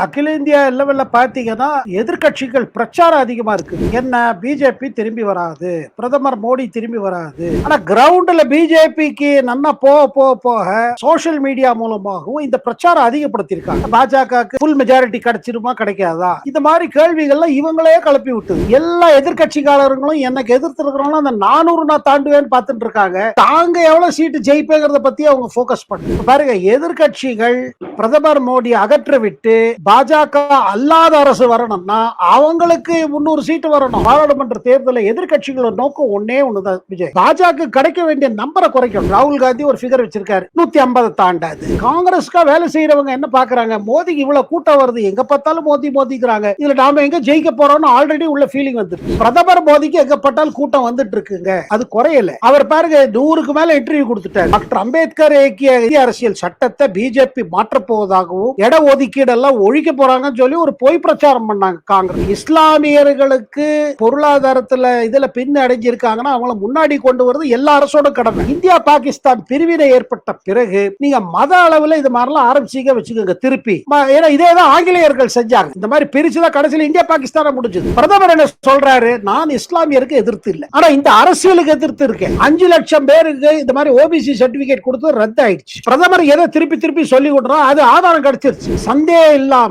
அகில இந்தியா லெவல்ல பாத்தீங்கன்னா எதிர்க்கட்சிகள் பிரச்சாரம் அதிகமா இருக்கு என்ன? பிஜேபி திரும்பி வராது. பிரதமர் மோடி திரும்பி வராது. ஆனா கிரவுண்ட்ல பிஜேபிக்கு நன்னா போக போக போக சோஷியல் மீடியா மூலமாகவும் இந்த பிரச்சாரம் அதிகப்படுத்தியிருக்காங்க. பாஜகவுக்கு ஃபுல் மெஜாரிட்டி கிடைச்சிருமா கிடைக்காதா? இந்த மாதிரி கேள்விகள்லாம் இவங்களே கிளப்பி விட்டுது. எல்லா எதிர்க்கட்சிக்காரர்களும் எனக்கு எதிர்த்து அந்த நானூறு நான் தாண்டுவேன்னு பார்த்துட்டு இருக்காங்க தாங்க எவ்வளவு சீட்டு ஜெயிப்பேங்கிறத பத்தி அவங்க ஃபோக்கஸ் பண்ணு. பாருங்க எதிர்க்கட்சிகள் பிரதமர் மோடி அகற்ற விட்டு பாஜக அல்லாத அரசு வரணும்னா அவங்களுக்கு முன்னூறு சீட்டு வரணும். பாராளுமன்ற தேர்தலில் எதிர்க்கட்சிகளோட நோக்கம் ஒன்னே ஒண்ணுதான் விஜய். பாஜக கிடைக்க வேண்டிய நம்பரை குறைக்கணும். ராகுல் காந்தி ஒரு ஃபிகர் வச்சிருக்காரு. நூத்தி ஐம்பது தாண்டாது. காங்கிரஸ்க்கா வேலை செய்யறவங்க என்ன பாக்குறாங்க? மோதிக்கு இவ்வளவு கூட்டம் வருது. எங்க பார்த்தாலும் மோதி மோதிக்கிறாங்க. இதுல நாம எங்க ஜெயிக்க போறோம்னு ஆல்ரெடி உள்ள ஃபீலிங் வந்துருக்கு பிரதமர் மோதிக்கு எங்க பட்டாலும் கூட்டம் வந்துட்டு இருக்குங்க அது குறையல. அவர் பாருங்க நூறுக்கு மேல இன்டர்வியூ கொடுத்துட்டார். டாக்டர் அம்பேத்கர் இயக்கிய அரசியல் சட்டத்தை பிஜேபி மாற்றப் போவதாகவும் இட ஒதுக்கீடு எல்லாம் ஒழிக்க போறாங்கன்னு சொல்லி ஒரு பொய் பிரச்சாரம் பண்ணாங்க காங்கிரஸ். இஸ்லாமியர்களுக்கு பொருளாதாரத்துல இதுல பின் அடைஞ்சிருக்காங்கன்னா அவங்கள முன்னாடி கொண்டு வரது எல்லா அரசோட கடமை. இந்தியா பாகிஸ்தான் பிரிவினை ஏற்பட்ட பிறகு நீங்க மத அளவுல இது மாதிரிலாம் ஆரம்பிச்சீங்க வச்சுக்கோங்க திருப்பி. ஏன்னா இதே தான் ஆங்கிலேயர்கள் செஞ்சாங்க. இந்த மாதிரி பிரிச்சுதான் கடைசியில் இந்தியா பாகிஸ்தான முடிஞ்சது. பிரதமர் என்ன சொல்றாரு? நான் இஸ்லாமியருக்கு எதிர்த்து இல்லை. ஆனா இந்த அரசியலுக்கு எதிர்த்து இருக்கேன். அஞ்சு லட்சம் பேருக்கு இந்த மாதிரி ஓபிசி சர்டிபிகேட் கொடுத்து ரத்து ஆயிடுச்சு பிரதமர் எதை திருப்பி திருப்பி சொல்லி கொடுறோம் அது ஆதாரம் கிடைச்சிருச்சு. சந்தேகம் இல்லாம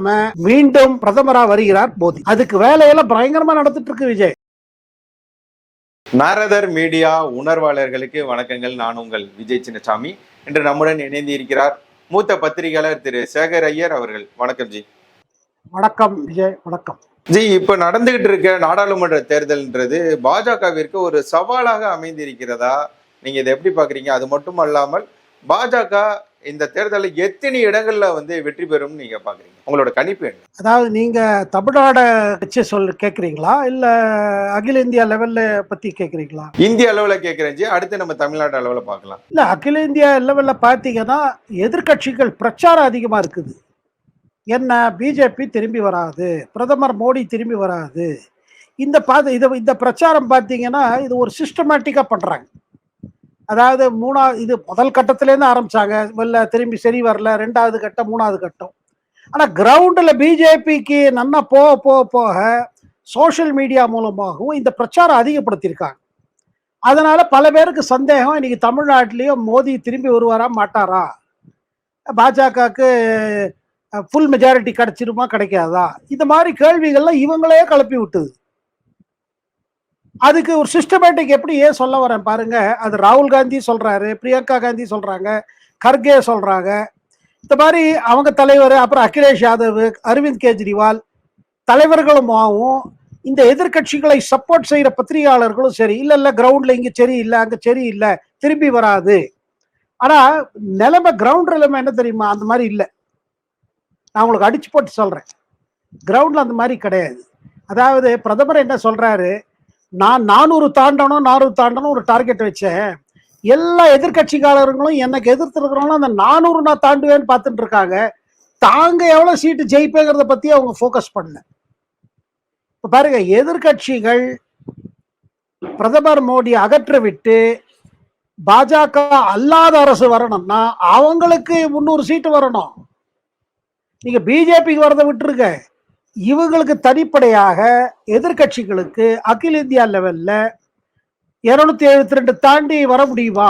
மீண்டும் பிரதமரா வருகிறார் மோடி. அதுக்கு வேலையெல்லாம் பயங்கரமா நடந்துட்டு இருக்கு விஜய். நாரதர் மீடியா உணர்வாளர்களுக்கு வணக்கங்கள். நான் உங்கள் விஜய் சின்னசாமி. இன்று நம்முடன் இணைந்து இருக்கிறார் மூத்த பத்திரிகையாளர் திரு சேகர் ஐயர் அவர்கள். வணக்கம் ஜி. வணக்கம் விஜய் வணக்கம். ஜி இப்ப நடந்துகிட்டு இருக்க நாடாளுமன்ற தேர்தல்ன்றது பாஜகவிற்கு ஒரு சவாலாக அமைந்திருக்கிறதா? நீங்க இதை எப்படி பாக்குறீங்க? அது மட்டும் அல்லாமல் பாஜக இந்த தேர்தலில் எத்தனை இடங்கள்ல வந்து வெற்றி பெறும் நீங்க பாக்குறீங்க? உங்களோட கணிப்பு என்ன? அதாவது நீங்க தமிழ்நாட வச்சு சொல் கேக்குறீங்களா? இல்ல அகில இந்தியா லெவல்ல பத்தி கேக்குறீங்களா? இந்திய அளவுல கேட்கிறேன் அடுத்து நம்ம தமிழ்நாடு அளவுல பார்க்கலாம் இல்ல அகில இந்தியா லெவல்ல பாத்தீங்கன்னா எதிர்க்கட்சிகள் பிரச்சாரம் அதிகமா இருக்குது. என்ன பிஜேபி திரும்பி வராது பிரதமர் மோடி திரும்பி வராது. இந்த பாத இது இந்த பிரச்சாரம் பார்த்தீங்கன்னா இது ஒரு சிஸ்டமேட்டிக்காக பண்ணுறாங்க அதாவது மூணா இது முதல் கட்டத்திலேருந்து ஆரம்பிச்சாங்க. வெளில திரும்பி சரி வரல. ரெண்டாவது கட்டம் மூணாவது கட்டம். ஆனால் கிரவுண்டில் பிஜேபிக்கு நன்னா போக போக போக சோஷியல் மீடியா மூலமாகவும் இந்த பிரச்சாரம் அதிகப்படுத்தியிருக்காங்க. அதனால பல பேருக்கு சந்தேகம் இன்னைக்கு தமிழ்நாட்டிலையும் மோடி திரும்பி வருவாரா மாட்டாரா? பாஜகவுக்கு ஃபுல் மெஜாரிட்டி கிடைச்சிருமா கிடைக்காதா? இந்த மாதிரி கேள்விகள்லாம் இவங்களே கிளப்பி விட்டுது. அதுக்கு ஒரு சிஸ்டமேட்டிக் எப்படி ஏன் சொல்ல வரேன் பாருங்க. அது ராகுல் காந்தி சொல்றாரு பிரியங்கா காந்தி சொல்றாங்க கர்கே சொல்றாங்க. இந்த மாதிரி அவங்க தலைவர் அப்புறம் அகிலேஷ் யாதவ் அரவிந்த் கெஜ்ரிவால் தலைவர்களுமாவும் இந்த எதிர்க்கட்சிகளை சப்போர்ட் செய்கிற பத்திரிகையாளர்களும் சரி இல்லை இல்லை கிரவுண்டில் இங்கே சரி இல்லை அங்கே சரி இல்லை திரும்பி வராது. ஆனால் நிலைமை கிரவுண்ட் நிலைமை என்ன தெரியுமா? அந்த மாதிரி இல்லை. நான் உங்களுக்கு அடிச்சு போட்டு சொல்கிறேன் கிரவுண்டில் அந்த மாதிரி கிடையாது. அதாவது பிரதமர் என்ன சொல்கிறாரு நான் நானூறு தாண்டணும் நானூறு தாண்டணும் ஒரு டார்கெட் வச்சேன். எல்லா எதிர்க்கட்சிக்காரர்களும் எனக்கு எதிர்த்து இருக்கிறவங்களும் அந்த நானூறு நான் தாண்டுவேன்னு பார்த்துட்டு இருக்காங்க. தாங்க எவ்வளோ சீட்டு ஜெயிப்பேங்கிறத பற்றி அவங்க ஃபோக்கஸ் பண்ணல. இப்போ பாருங்க எதிர்க்கட்சிகள் பிரதமர் மோடி அகற்ற விட்டு பாஜக அல்லாத அரசு வரணும்னா அவங்களுக்கு முந்நூறு சீட்டு வரணும். நீங்க பிஜேபிக்கு வரதை விட்டுருக்க இவங்களுக்கு தனிப்படையாக எதிர்க்கட்சிகளுக்கு அகில இந்தியா லெவல்ல இருநூத்தி எழுபத்தி ரெண்டு தாண்டி வர முடியுமா?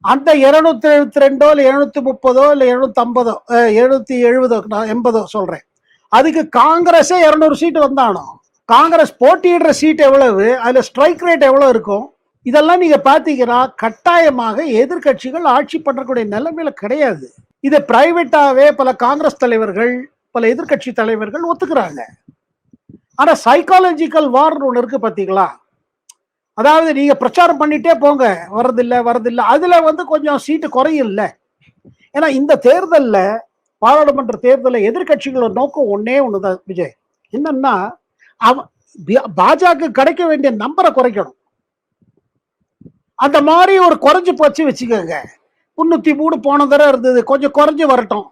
அந்த இருநூத்தி எழுபத்தி ரெண்டோ இல்லை இருநூத்தி முப்பதோ இல்லை எழுநூத்தி ஐம்பதோ எழுநூத்தி எழுபதோ நான் எண்பதோ சொல்றேன். அதுக்கு காங்கிரஸே இரநூறு சீட்டு வந்தானோ? காங்கிரஸ் போட்டியிடுற சீட் எவ்வளவு? அதுல ஸ்ட்ரைக் ரேட் எவ்வளவு இருக்கும்? இதெல்லாம் நீங்க பாத்தீங்கன்னா கட்டாயமாக எதிர்க்கட்சிகள் ஆட்சி பண்ணக்கூடிய நிலைமையில கிடையாது. இதை பிரைவேட்டாவே பல காங்கிரஸ் தலைவர்கள் பல எதிர்கட்சி தலைவர்கள் ஒத்துக்கிறாங்க. ஆனா சைக்காலஜிக்கல் வார்னு ஒன்று இருக்கு பாத்தீங்களா? அதாவது நீங்க பிரச்சாரம் பண்ணிட்டே போங்க. வரதில்ல வர்றதில்லை. அதுல வந்து கொஞ்சம் சீட்டு குறையும்ல. ஏன்னா இந்த தேர்தல்ல பாராளுமன்ற தேர்தலில் எதிர்க்கட்சிகளோட நோக்கம் ஒன்னே ஒண்ணுதான் விஜய். என்னன்னா அவ பாஜக கிடைக்க வேண்டிய நம்பரை குறைக்கணும். அந்த மாதிரி ஒரு குறைஞ்சு போச்சு வச்சுக்கோங்க. முன்னூத்தி மூணு போன தடவை இருந்தது. கொஞ்சம் குறைஞ்சு வரட்டும்.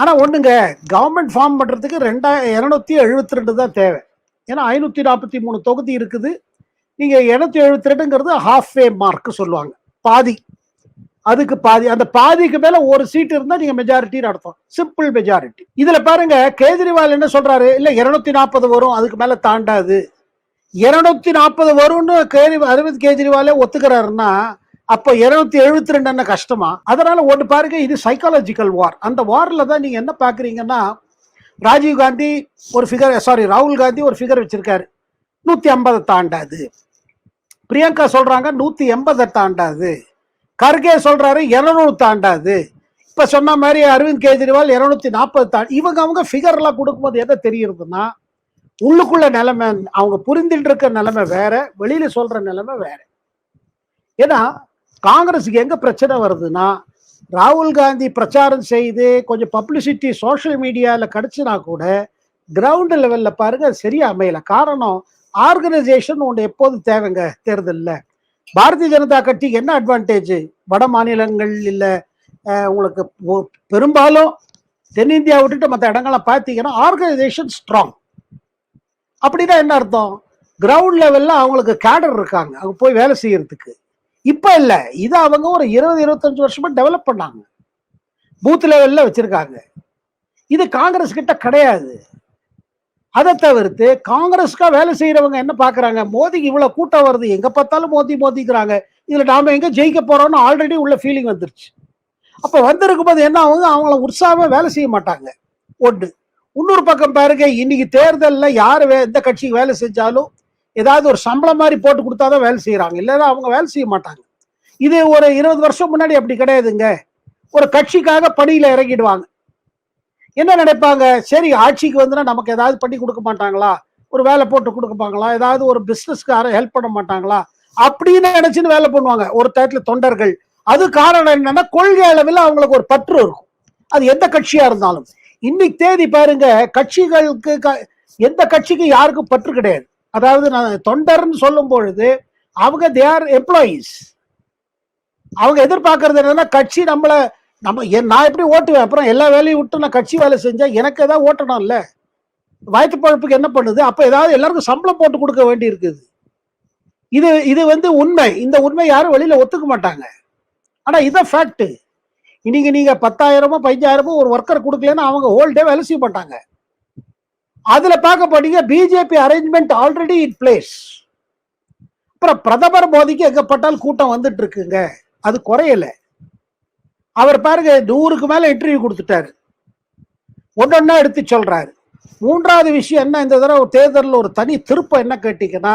ஆனால் ஒன்றுங்க கவர்மெண்ட் ஃபார்ம் பண்ணுறதுக்கு ரெண்டாயிரம் இரநூத்தி எழுபத்தி ரெண்டு தான் தேவை. ஏன்னா ஐநூற்றி நாற்பத்தி மூணு தொகுதி இருக்குது. நீங்கள் இரநூத்தி எழுபத்தி ரெண்டுங்கிறது ஹாஃப் வே மார்க் சொல்லுவாங்க. பாதி. அதுக்கு பாதி. அந்த பாதிக்கு மேல ஒரு சீட் இருந்தா நீங்க மெஜாரிட்டின்னு அர்த்தம். சிம்பிள் மெஜாரிட்டி இதுல பாருங்க கேஜ்ரிவால் என்ன சொல்றாரு? இல்ல இருநூத்தி நாற்பது வரும் அதுக்கு மேல தாண்டாது. இருநூத்தி நாற்பது வரும்னு கேஜ்ரி அரவிந்த் கேஜ்ரிவாலே ஒத்துக்கிறாருன்னா அப்போ இருநூத்தி எழுபத்தி ரெண்டு என்ன கஷ்டமா? அதனால ஒன்று பாருங்க இது சைக்காலஜிக்கல் வார் அந்த வார்ல தான் நீங்க என்ன பாக்குறீங்கன்னா ராஜீவ் காந்தி ஒரு ஃபிகர் சாரி ராகுல் காந்தி ஒரு ஃபிகர் வச்சிருக்காரு. நூத்தி ஐம்பதை தாண்டாது. பிரியங்கா சொல்றாங்க நூத்தி எண்பதை தாண்டாது. கர்கே சொல்றாரு இருநூறு தாண்டாது. இப்ப சொன்ன மாதிரி அரவிந்த் கெஜ்ரிவால் இருநூத்தி நாற்பது தாண்டி இவங்க அவங்க ஃபிகர்லாம் கொடுக்கும்போது எதை தெரியுதுன்னா உள்ளுக்குள்ள நிலைமை அவங்க புரிந்துட்டு இருக்க நிலைமை வேற வெளியில சொல்ற நிலைமை வேற. ஏன்னா காங்கிரஸுக்கு எங்க பிரச்சனை வருதுன்னா ராகுல் காந்தி பிரச்சாரம் செய்து கொஞ்சம் பப்ளிசிட்டி சோஷியல் மீடியாவில் கிடைச்சினா கூட கிரவுண்ட் லெவலில் பாருங்க சரியாக சரியா அமையல. காரணம் ஆர்கனைசேஷன் ஒன்று எப்போதும் தேவைங்க தேர்தலில். பாரதிய ஜனதா கட்சிக்கு என்ன அட்வான்டேஜ் வட மாநிலங்கள் இல்லை உங்களுக்கு பெரும்பாலும் தென்னிந்தியா விட்டுட்டு மற்ற இடங்களை பார்த்தீங்கன்னா ஆர்கனைசேஷன் ஸ்ட்ராங் அப்படின்னா என்ன அர்த்தம்? கிரவுண்ட் லெவலில் அவங்களுக்கு கேடர் இருக்காங்க அவங்க போய் வேலை செய்யறதுக்கு. இப்ப இல்ல. இது அவங்க ஒரு இருபது இருபத்தஞ்சு வருஷமா டெவலப் பண்ணாங்க. பூத் லெவல்ல வச்சிருக்காங்க. இது காங்கிரஸ் கிட்ட கிடையாது. அதை தவிர்த்து காங்கிரஸ்க்கா வேலை செய்யறவங்க என்ன பாக்குறாங்க? மோதிக்கு இவ்வளவு கூட்டம் வருது. எங்க பார்த்தாலும் மோதி மோதிக்கிறாங்க. இதுல நாம எங்க ஜெயிக்க போறோம்னு ஆல்ரெடி உள்ள ஃபீலிங் வந்துருச்சு. அப்ப வந்திருக்கும் போது என்ன ஆகுது? அவங்கள உற்சாகமா வேலை செய்ய மாட்டாங்க. ஒன்று இன்னொரு பக்கம் பாருங்க இன்னைக்கு தேர்தலில் யார் வே- எந்த கட்சிக்கு வேலை செஞ்சாலும் ஏதாவது ஒரு சம்பளம் மாதிரி போட்டு கொடுத்தாதான் வேலை செய்கிறாங்க இல்லைன்னா அவங்க வேலை செய்ய மாட்டாங்க. இது ஒரு இருபது வருஷம் முன்னாடி அப்படி கிடையாதுங்க. ஒரு கட்சிக்காக பணியில் இறங்கிடுவாங்க. என்ன நினைப்பாங்க? சரி ஆட்சிக்கு வந்துன்னா நமக்கு ஏதாவது பண்ணி கொடுக்க மாட்டாங்களா? ஒரு வேலை போட்டு கொடுப்பாங்களா ஏதாவது ஒரு பிஸ்னஸ்க்கு யாரும் ஹெல்ப் பண்ண மாட்டாங்களா? அப்படின்னு நினைச்சுன்னு வேலை பண்ணுவாங்க. ஒரு டயத்தில் தொண்டர்கள். அது காரணம் என்னன்னா கொள்கை அளவில் அவங்களுக்கு ஒரு பற்று இருக்கும். அது எந்த கட்சியா இருந்தாலும். இன்னைக்கு தேதி பாருங்க கட்சிகளுக்கு க- எந்த கட்சிக்கு யாருக்கும் பற்று கிடையாது. அதாவது நான் தொண்டர்னு சொல்லும் பொழுது அவங்க தே ஆர் எம்ப்ளாயீஸ் அவங்க எதிர்பார்க்கறது என்னன்னா கட்சி நம்மள நம்ம என் நான் எப்படி ஓட்டுவேன்? அப்புறம் எல்லா வேலையும் விட்டு நான் கட்சி வேலை செஞ்சா எனக்கு ஏதாவது ஓட்டணும்ல? வயிற்று பழப்புக்கு என்ன பண்ணுது? அப்ப ஏதாவது எல்லாருக்கும் சம்பளம் போட்டு கொடுக்க வேண்டி இருக்குது இது இது வந்து உண்மை. இந்த உண்மை யாரும் வெளியில ஒத்துக்க மாட்டாங்க. ஆனா இதான் ஃபேக்ட் இன்னைக்கு நீங்க பத்தாயிரமோ பதினஞ்சாயிரமோ ஒரு ஒர்க்கர் கொடுக்கலன்னா அவங்க ஹோல் டே வேலை செய்ய மாட்டாங்க. அதுல பார்க்க போனீங்க BJP arrangement already in place அப்புறம் பிரதமர் மோடிக்கு எங்கப்பட்டால் கூட்டம் வந்துட்டு இருக்குங்க அது குறையல. அவர் பாருங்க நூறுக்கு மேல இன்டர்வியூ கொடுத்துட்டாரு. ஒன்னொன்னா எடுத்து சொல்றாரு. மூன்றாவது விஷயம் என்ன இந்த தடவை தேர்தலில் ஒரு தனி திருப்பம் என்ன கேட்டீங்கன்னா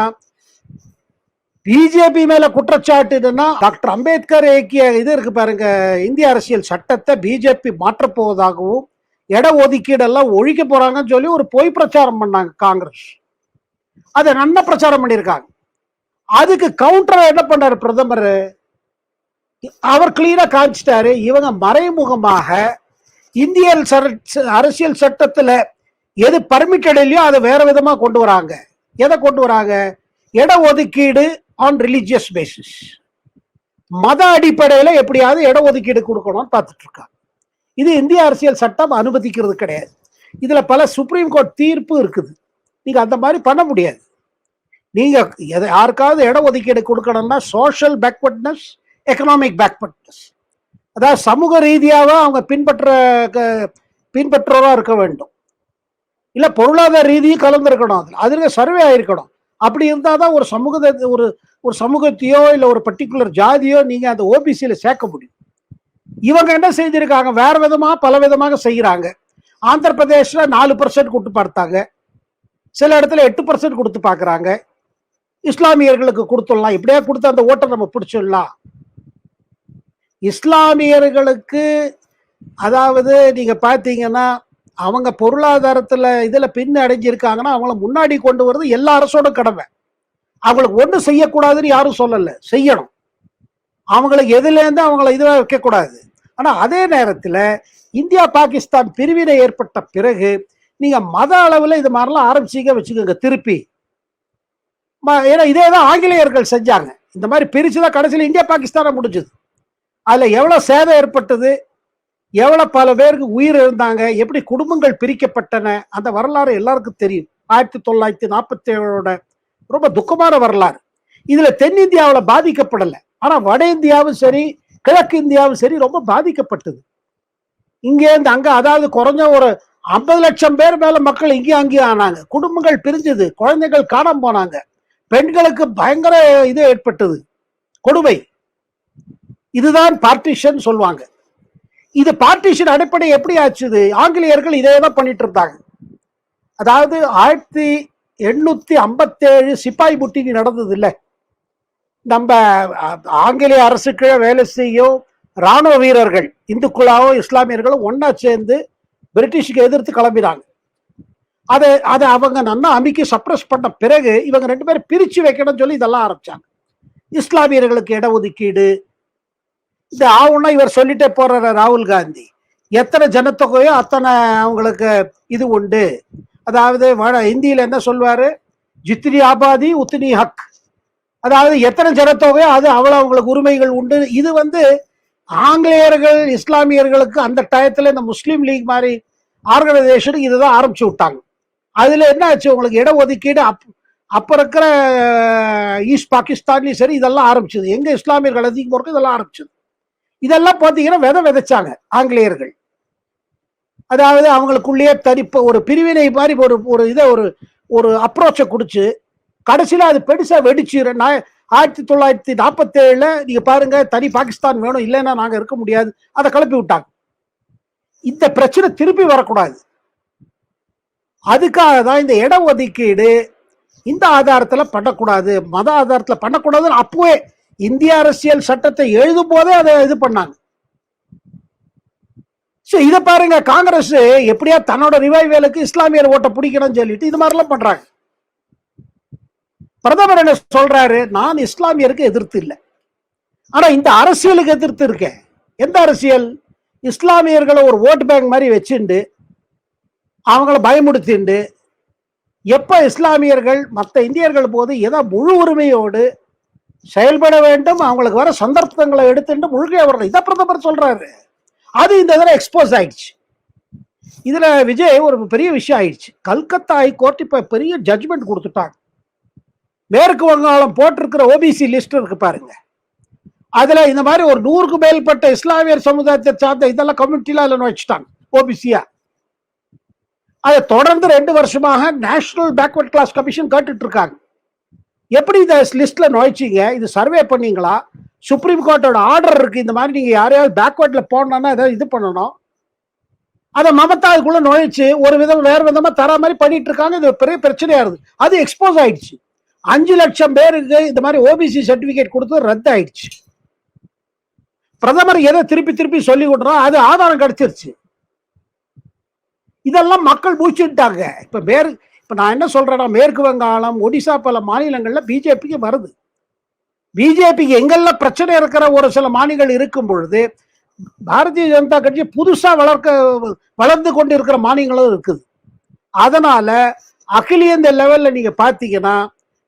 பிஜேபி மேல குற்றச்சாட்டு என்னன்னா டாக்டர் அம்பேத்கர் இயக்கிய இது இருக்கு பாருங்க இந்திய அரசியல் சட்டத்தை பிஜேபி மாற்றப்போவதாகவும் இட ஒதுக்கீடெல்லாம் ஒழிக்க போறாங்கன்னு சொல்லி ஒரு பொய் பிரச்சாரம் பண்ணாங்க காங்கிரஸ். அதை நல்ல பிரச்சாரம் பண்ணியிருக்காங்க. அதுக்கு கவுண்டரை என்ன பண்ணார் பிரதமர்? அவர் கிளீனா காமிச்சிட்டாரு. இவங்க மறைமுகமாக இந்திய அரசியல் சட்டத்துல எது பர்மிட்டட் இல்லையோ அதை வேற விதமா கொண்டு வராங்க. எதை கொண்டு வராங்க? இட ஒதுக்கீடு ஆன் ரிலீஜியஸ் பேசிஸ் மத அடிப்படையில எப்படியாவது இட ஒதுக்கீடு கொடுக்கணும்னு பார்த்துட்டு இருக்காங்க. இது இந்திய அரசியல் சட்டம் அனுமதிக்கிறது கிடையாது. இதில் பல சுப்ரீம் கோர்ட் தீர்ப்பு இருக்குது. நீங்கள் அந்த மாதிரி பண்ண முடியாது. நீங்கள் எதை யாருக்காவது இட ஒதுக்கீடு கொடுக்கணும்னா சோஷியல் பேக்வர்ட்னஸ் எக்கனாமிக் பேக்வர்ட்னஸ் அதாவது சமூக ரீதியாக அவங்க பின்பற்ற க- இருக்க வேண்டும். இல்லை பொருளாதார ரீதியும் கலந்துருக்கணும் அதில். அதுல சர்வே ஆகிருக்கணும் அப்படி இருந்தால் தான் ஒரு சமூகத்தை ஒரு ஒரு சமூகத்தையோ இல்லை ஒரு பர்டிகுலர் ஜாதியோ நீங்கள் அந்த ஓபிசியில் சேர்க்க முடியும். இவங்க என்ன செஞ்சிருக்காங்க வேற விதமாக பல விதமாக செய்கிறாங்க ஆந்திர பிரதேஷில் நாலு பர்சன்ட் கொடுத்து பார்த்தாங்க. சில இடத்துல எட்டு பர்சன்ட் கொடுத்து பார்க்குறாங்க. இஸ்லாமியர்களுக்கு கொடுத்துடலாம். இப்படியே கொடுத்து அந்த ஓட்டை நம்ம பிடிச்சிடலாம்? இஸ்லாமியர்களுக்கு அதாவது நீங்கள் பார்த்தீங்கன்னா அவங்க பொருளாதாரத்தில் இதில் பின் அடைஞ்சிருக்காங்கன்னா அவங்கள முன்னாடி கொண்டு வர்றது எல்லா அரசோட கடமை. அவங்களுக்கு ஒன்றும் செய்யக்கூடாதுன்னு யாரும் சொல்லலை. செய்யணும். அவங்களுக்கு எதுலேருந்து அவங்கள இதுவாக வைக்கக்கூடாது. ஆனா அதே நேரத்துல இந்தியா பாகிஸ்தான் பிரிவினை ஏற்பட்ட பிறகு நீங்க மத அளவுல இது மாதிரிலாம் ஆரம்பிச்சிக்க வச்சுக்கோங்க திருப்பி. ம- ஏன்னா இதே தான் ஆங்கிலேயர்கள் செஞ்சாங்க. இந்த மாதிரி பிரிச்சுதான் கடைசியில் இந்தியா பாகிஸ்தானை முடிஞ்சது. அதுல எவ்வளவு சேதம் ஏற்பட்டது எவ்வளவு பல பேருக்கு உயிர் இருந்தாங்க எப்படி குடும்பங்கள் பிரிக்கப்பட்டன அந்த வரலாறு எல்லாருக்கும் தெரியும். ஆயிரத்தி தொள்ளாயிரத்தி நாற்பத்தி ஏழோட ரொம்ப துக்கமான வரலாறு. இதுல தென்னிந்தியாவில் பாதிக்கப்படலை. ஆனா வட இந்தியாவும் சரி கிழக்கு இந்தியாவும் சரி ரொம்ப பாதிக்கப்பட்டது. இங்கேருந்து அங்கே அதாவது குறைஞ்ச ஒரு ஐம்பது லட்சம் பேர் மேல மக்கள் இங்கேயும் அங்கேயும் ஆனாங்க. குடும்பங்கள் பிரிஞ்சது குழந்தைகள் காணாம போனாங்க. பெண்களுக்கு பயங்கர இது ஏற்பட்டது. கொடுமை. இதுதான் பார்ட்டிஷன் சொல்லுவாங்க. இது பார்ட்டிஷன் அடிப்படை எப்படி ஆச்சுது ஆங்கிலேயர்கள் இதே தான் பண்ணிட்டு இருந்தாங்க. அதாவது ஆயிரத்தி எண்ணூத்தி ஐம்பத்தேழு சிப்பாய் முட்டினி நடந்தது இல்லை. நம்ம ஆங்கிலேய அரசுக்கு வேலை செய்யும் ராணுவ வீரர்கள் இந்துக்களாவும் இஸ்லாமியர்களும் ஒன்றா சேர்ந்து பிரிட்டிஷுக்கு எதிர்த்து கிளம்பினாங்க அதை அதை அவங்க நன்னா அமைக்கி சப்ரஸ் பண்ண பிறகு இவங்க ரெண்டு பேரும் பிரித்து வைக்கணும்னு சொல்லி இதெல்லாம் ஆரம்பித்தாங்க இஸ்லாமியர்களுக்கு இடஒதுக்கீடு. இந்த ஆவுன்னா இவர் சொல்லிட்டே போறாரு ராகுல் காந்தி. எத்தனை ஜனத்தொகையோ அத்தனை அவங்களுக்கு இது உண்டு. அதாவது வ இந்தியில் என்ன சொல்வார்? ஜித்னி ஆபாதி உத்னி ஹக். அதாவது எத்தனை ஜனத்தொகையோ அது அவ்வளவு அவங்களுக்கு உரிமைகள் உண்டு. இது வந்து ஆங்கிலேயர்கள் இஸ்லாமியர்களுக்கு அந்த டயத்தில் இந்த முஸ்லீம் லீக் மாதிரி ஆர்கனைசேஷன் இதுதான் ஆரம்பிச்சு விட்டாங்க. அதுல என்ன ஆச்சு? உங்களுக்கு இடஒதுக்கீடு அப் அப்ப இருக்கிற ஈஸ்ட் பாகிஸ்தான்லயும் சரி இதெல்லாம் ஆரம்பிச்சது. எங்க இஸ்லாமியர்கள் அதிகம் இருக்கு இதெல்லாம் ஆரம்பிச்சது. இதெல்லாம் பார்த்தீங்கன்னா விதை விதைச்சாங்க ஆங்கிலேயர்கள். அதாவது அவங்களுக்குள்ளேயே தனிப்ப ஒரு பிரிவினை மாதிரி ஒரு ஒரு இதை ஒரு ஒரு அப்ரோச்சை குடிச்சு கடைசியில் அது பெருசா வெடிச்சு நான் ஆயிரத்தி தொள்ளாயிரத்தி நாற்பத்தி ஏழுல நீங்க பாருங்க தனி பாகிஸ்தான் வேணும் இல்லைன்னா நாங்க இருக்க முடியாது. அதை கிளப்பி விட்டாங்க. இந்த பிரச்சனை திருப்பி வரக்கூடாது. அதுக்காக தான் இந்த இட ஒதுக்கீடு இந்த ஆதாரத்துல பண்ணக்கூடாது. மத ஆதாரத்துல பண்ணக்கூடாதுன்னு அப்பவே இந்திய அரசியல் சட்டத்தை எழுதும் போதே அதை இது பண்ணாங்க. ஸோ இதை பாருங்க காங்கிரஸ் எப்படியா தன்னோட ரிவைவேலுக்கு இஸ்லாமியர் ஓட்டை பிடிக்கணும்னு சொல்லிட்டு இது மாதிரிலாம் பண்றாங்க. பிரதமர் என்ன சொல்றாரு? நான் இஸ்லாமியருக்கு எதிர்த்து இல்லை. ஆனா இந்த அரசியலுக்கு எதிர்த்து இருக்கேன் எந்த அரசியல்? இஸ்லாமியர்களை ஒரு ஓட்டு பேங்க் மாதிரி வச்சுண்டு அவங்கள பயமுடுத்திண்டு எப்போ இஸ்லாமியர்கள் மற்ற இந்தியர்கள் போது எதோ முழு உரிமையோடு செயல்பட வேண்டும் அவங்களுக்கு வர சந்தர்ப்பங்களை எடுத்துட்டு முழுகையா வரணும் இதை பிரதமர் சொல்றாரு. அது இந்த இதில் எக்ஸ்போஸ் ஆயிடுச்சு. இதில் விஜய் ஒரு பெரிய விஷயம் ஆயிடுச்சு. கல்கத்தா ஹைகோர்ட் இப்போ பெரிய ஜட்ஜ்மெண்ட் கொடுத்துட்டாங்க. மேற்கு வங்காளம் போட்டிருக்கிற ஓபிசி லிஸ்ட் இருக்கு பாருங்க. அதுல இந்த மாதிரி ஒரு நூறுக்கு மேற்பட்ட இஸ்லாமியர் சமுதாயத்தை சார்ந்த இதெல்லாம் கம்யூனிட்டில அதில் வச்சுட்டாங்க ஓபிசியா அதை தொடர்ந்து ரெண்டு வருஷமாக நேஷனல் பேக்வர்ட் கிளாஸ் கமிஷன் கேட்டுட்டு இருக்காங்க எப்படி இந்த லிஸ்ட்ல நுழைச்சிங்க? இது சர்வே பண்ணீங்களா? சுப்ரீம் கோர்ட்டோட ஆர்டர் இருக்கு. இந்த மாதிரி நீங்க யாரையாவது பேக்வர்ட்ல போனோம்னா ஏதாவது இது பண்ணணும். அதை மமதா அதுக்குள்ள நுழைச்சு ஒரு விதம் வேற விதமா தர மாதிரி பண்ணிட்டு இருக்காங்க. இது பெரிய பிரச்சனையா இருக்கு அது எக்ஸ்போஸ் ஆயிடுச்சு. அஞ்சு லட்சம் பேருக்கு இந்த மாதிரி ஓபிசி சர்டிபிகேட் கொடுத்து ரத்து ஆயிடுச்சு பிரதமர் எதை திருப்பி திருப்பி சொல்லி கொடுறோம் அது ஆதாரம் கிடைச்சிருச்சு. இதெல்லாம் மக்கள் மூச்சுட்டாங்க. இப்ப மேற் இப்ப நான் என்ன சொல்றேன்னா மேற்கு வங்காளம் ஒடிசா பல மாநிலங்கள்ல பிஜேபிக்கு வருது. பிஜேபிக்கு எங்கெல்லாம் பிரச்சனை இருக்கிற ஒரு சில மாநிலங்கள் இருக்கும் பொழுது பாரதிய ஜனதா கட்சி புதுசா வளர்க்க வளர்ந்து கொண்டு இருக்கிற மாநிலங்களும் இருக்குது. அதனால அகில இந்த லெவல்ல நீங்க பாத்தீங்கன்னா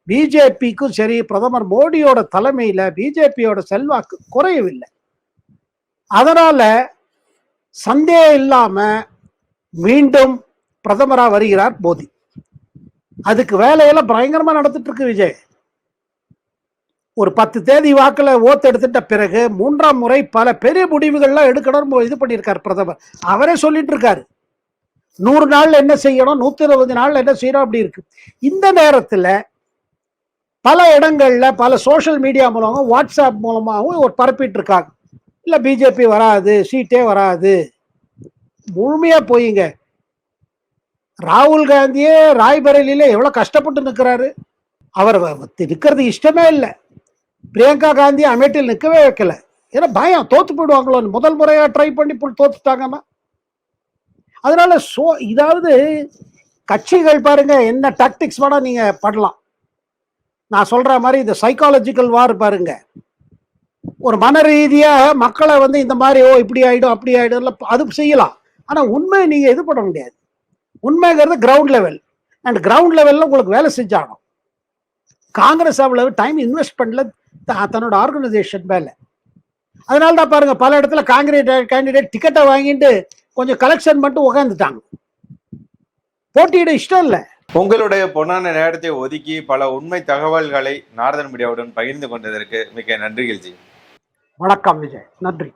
பிஜேபிக்கும் சரி பிரதமர் மோடியோட தலைமையில பிஜேபியோட செல்வாக்கு குறையவில்லை. அதனால சந்தேகம் இல்லாம மீண்டும் பிரதமராக வருகிறார் மோடி. அதுக்கு வேலையெல்லாம் பயங்கரமா நடந்துட்டு இருக்கு விஜய். ஒரு பத்து தேதி வாக்கில் ஓத்து எடுத்துட்ட பிறகு மூன்றாம் முறை பல பெரிய முடிவுகள்லாம் எடுக்கணும் இது பண்ணியிருக்காரு பிரதமர். அவரே சொல்லிட்டு இருக்காரு. நூறு நாள் என்ன செய்யணும்? நூத்தி இருபது நாள் என்ன செய்யணும்? அப்படி இருக்கு. இந்த நேரத்துல பல இடங்களில் பல சோஷியல் மீடியா மூலமாகவும் வாட்ஸ்அப் மூலமாகவும் ஒரு பரப்பிட்டு இருக்காங்க இல்லை பிஜேபி வராது சீட்டே வராது. முழுமையாக போயிங்க. ராகுல் காந்தியே ராய்பரேலியில் எவ்வளோ கஷ்டப்பட்டு நிற்கிறாரு அவர் நிற்கிறது இஷ்டமே இல்லை. பிரியங்கா காந்தி அமேட்டில் நிற்கவே வைக்கல. ஏன்னா பயம் தோத்து போயிடுவாங்களோன்னு. முதல் முறையாக ட்ரை பண்ணி புல் தோத்துட்டாங்கன்னா அதனால சோ இதாவது கட்சிகள் பாருங்க என்ன டாக்டிக்ஸ் வேணா நீங்க பண்ணலாம். நான் சொல்ற மாதிரி இந்த சைக்காலஜிக்கல் வார் பாருங்க. ஒரு மன ரீதியாக மக்களை வந்து இந்த மாதிரி ஓ இப்படி ஆயிடும் அப்படி ஆயிடும் அது செய்யலாம். ஆனால் உண்மை நீங்கள் இது பண்ண முடியாது. உண்மைங்கிறது கிரவுண்ட் லெவல் அண்ட் கிரவுண்ட் லெவலில் உங்களுக்கு வேலை செஞ்சாகணும். காங்கிரஸ் அவ்வளவு டைம் இன்வெஸ்ட் பண்ணல த- தன்னோட ஆர்கனைசேஷன் மேலே. அதனால தான் பாருங்க பல இடத்துல காங்கிரஸ் கேண்டிடேட் டிக்கெட்டை வாங்கிட்டு கொஞ்சம் கலெக்ஷன் மட்டும் உட்காந்துட்டாங்க போட்டியிட இஷ்டம் இல்லை. உங்களுடைய பொன்னான நேரத்தை ஒதுக்கி பல உண்மை தகவல்களை நாரதன் மீடியாவுடன் பகிர்ந்து கொண்டதற்கு மிக்க நன்றிகள் ஜி வணக்கம் விஜய். நன்றி.